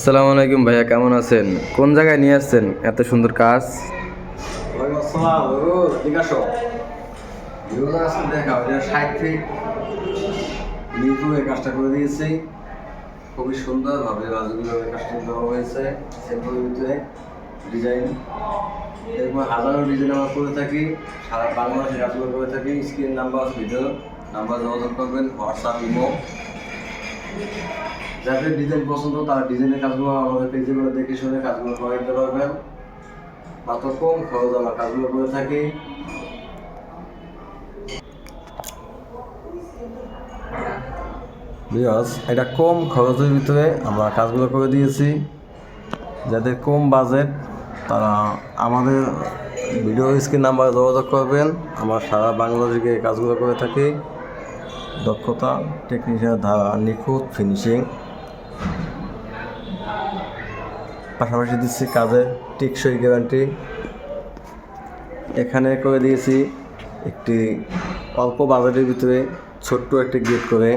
আসসালামু আলাইকুম ভাইয়া, কেমন আছেন? কোন জায়গায় নিয়ে আসছেন এত সুন্দর কাজ? কাজটা করে দিয়েছি। খুবই কাজটা হয়েছে ডিজাইন এরকম হাজারো ডিজাইন আমরা করে থাকি কাজগুলো করে থাকি। স্ক্রিন নাম্বার ভিডিও নাম্বার যোগাযোগ করবেন হোয়াটসঅ্যাপ ইমো যাদের ডিজাইন পছন্দ, তারা ডিজাইনের কাজগুলো আমাদের পেজে করে দেখে শুনে কাজগুলো করে দিতে পারবেন। মাত্র কম খরচ আমরা কাজগুলো করে থাকি। এটা কম খরচের ভিতরে আমরা কাজগুলো করে দিয়েছি। যাদের কম বাজেট তারা আমাদের ভিডিও স্ক্রিন নাম্বারে যোগাযোগ করবেন। আমরা সারা বাংলাদেশে এই কাজগুলো করে থাকি। দক্ষতা টেকনিশিয়ান ধারা, নিখুঁত ফিনিশিং পাশাপাশি দিচ্ছি কাজের টেকসই গ্যারান্টি এখানে করে দিয়েছি একটি অল্প বাজেটের ভিতরে ছোট্ট একটি গেট করে।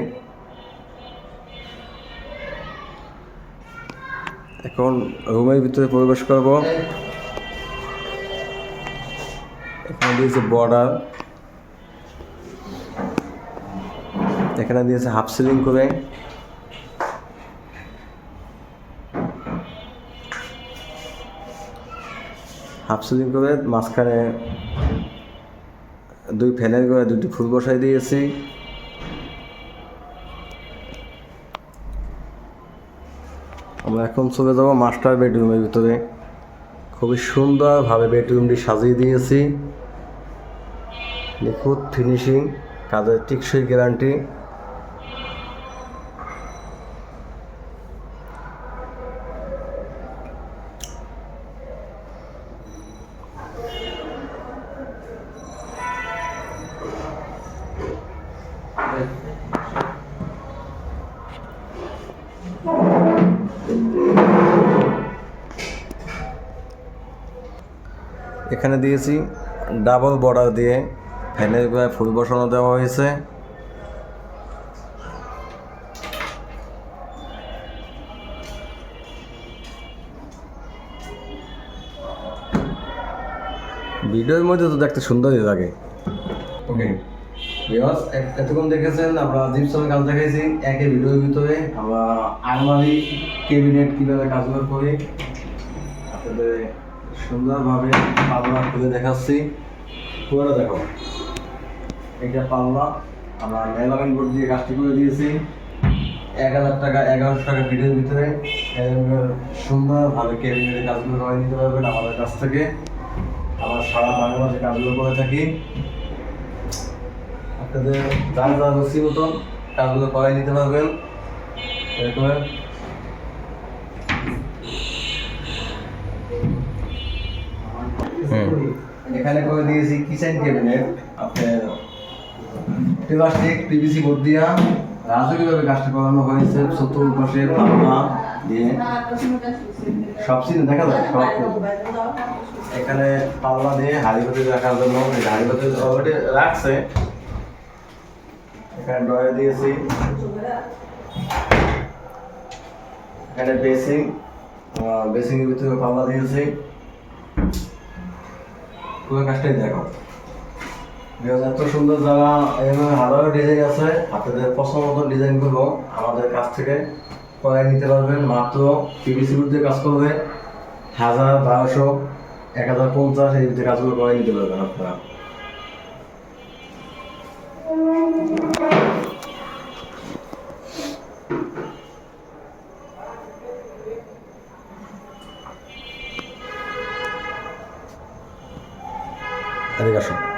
এখন রুমের ভিতরে প্রবেশ করব। এখানে দিয়েছি বর্ডার এখানে দিয়েছে হাফ সিলিং করে। হাফ সিলিং করে মাঝখানে দুই ফ্যানের করে দুটি ফুল বসাই দিয়েছি। আমরা এখন চলে যাব মাস্টার বেডরুমের ভিতরে। খুবই সুন্দরভাবে বেডরুমটি সাজিয়ে দিয়েছি। নিখুঁত ফিনিশিং, কাজের টিকসই গ্যারান্টি। এখানে দিয়েছি ডাবল বর্ডার দিয়ে ফ্যানের গায়ে ফুল বসানো দেওয়া হয়েছে। ভিডিওর মধ্যে তো দেখতে সুন্দরই লাগে। ওকে বিকজ এতক্ষণ দেখেছেন, আমরা জিপসমের কাজ দেখাইছি। একে ভিডিওর ভিতরে আমরা আলমারি কেবিনেট কীভাবে কাজগুলো করি, আপনাদের সুন্দরভাবে পাল্লা খুলে দেখাচ্ছি। পুরো দেখো। এটা পাল্লা। আমরা মেলামিন বোর্ড দিয়ে কাজটি করে দিয়েছি। এক হাজার টাকা, এগারোশো টাকা ভিডিওর ভিতরে। সুন্দরভাবে কেবিনেটের কাজগুলো করে নিতে পারবেন আমাদের কাছ থেকে। আমরা সারা বাংলাদেশে কাজগুলো করে থাকি। আপনাদের যার যার রুচি মতন কাজগুলো করে নিতে পারবেন। এরকম এখানে করে দিয়েছি কিচেন ক্যাবিনেট। আপনার প্লাস্টিক পিভিসি বোর্ড দিয়া রাজকীয়ভাবে কাজটা করানো হয়েছে। চতুর্পাশে পাল্লা দিয়ে। সব সিন দেখা যায় সব এখানে পাল্লা দিয়ে হাড়ি রাখার জন্য। হাড়ি অলরেডি রাখছে। এখানে ড্রয়ার দিয়েছি। এখানে বেসিং বেসিং এর ভিতরে পাল্লা দিয়েছি। পুরো কাজটাই দেখো। এত সুন্দর জায়গা এভাবে হাজারো ডিজাইন আছে। আপনাদের পছন্দ মতো ডিজাইনগুলো আমাদের কাছ থেকে করে নিতে পারবেন। মাত্র পিভিসি দিয়ে কাজ করবে। হাজার বারোশো, এক হাজার পঞ্চাশ এই কাজগুলো করে নিতে পারবেন আপনারা। ありがとう。